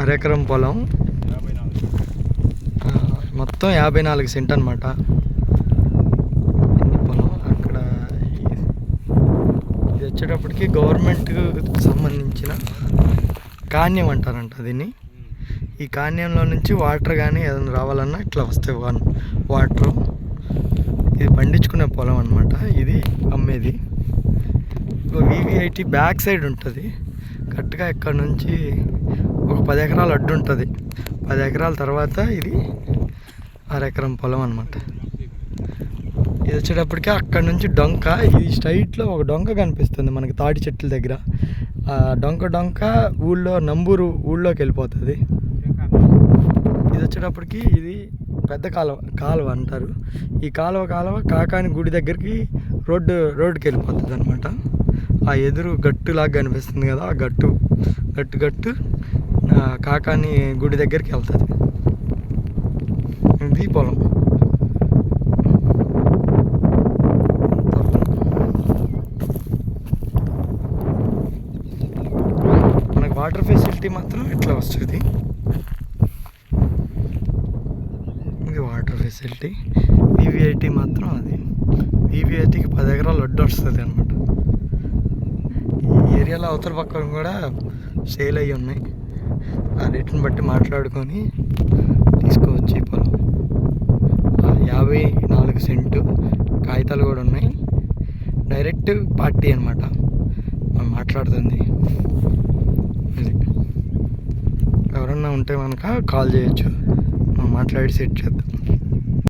అరెకరం పొలం. మొత్తం యాభై నాలుగు సెంట్ అనమాట పొలం? అక్కడ ఇది. వచ్చేటప్పటికి గవర్నమెంట్కి సంబంధించిన కాన్యం అంటారంట దీన్ని. ఈ కాన్యంలో నుంచి వాటర్ కానీ ఏదైనా రావాలన్నా ఇట్లా వస్తాయి వన్ వాటర్. ఇది పండించుకునే పొలం అనమాట ఇది అమ్మేది. వివిఐటి బ్యాక్ సైడ్ ఉంటుంది. కరెక్ట్గా ఇక్కడ నుంచి ఒక పది ఎకరాలు అడ్డు ఉంటుంది. పది ఎకరాల తర్వాత ఇది అరెకరం పొలం అనమాట ఇది వచ్చేటప్పటికి అక్కడ నుంచి డొంక ఇది స్ట్రైట్లో ఒక డొంక కనిపిస్తుంది మనకి తాటి చెట్ల దగ్గర. ఆ డొంక డొంక ఊళ్ళో నంబూరు ఊళ్ళోకి వెళ్ళిపోతుంది. ఇది వచ్చేటప్పటికి ఇది పెద్ద కాలువ కాలువ అంటారు. ఈ కాలువ కాలువ కాకాని గుడి దగ్గరికి రోడ్డు రోడ్డుకి వెళ్ళిపోతుంది అనమాట ఆ ఎదురు గట్టులాగా కనిపిస్తుంది కదా ఆ గట్టు. గట్టు గట్టు. కాకాని గుడి దగ్గరికి వెళ్తుంది. ఇది పొలం. మనకు వాటర్ ఫెసిలిటీ మాత్రం ఇట్లా వస్తుంది. ఇది వాటర్ ఫెసిలిటీ. వివిఐటి మాత్రం అది. వివిఐటికి పది ఎకరాలు అడ్డు వస్తుంది అనమాట ఈ ఏరియాలో అవతల పక్కన కూడా సేల్ అయ్యి ఉన్నాయి. ఆ రేట్ని బట్టి మాట్లాడుకొని తీసుకోవచ్చు ఈ పొలం యాభై నాలుగు సెంటు కాగితాలు కూడా ఉన్నాయి. డైరెక్ట్ పార్టీ అనమాట మనం మాట్లాడుతుంది. ఇది ఎవరన్నా ఉంటే మనక కాల్ చేయొచ్చు. మనం మాట్లాడి సెట్ చేద్దాం.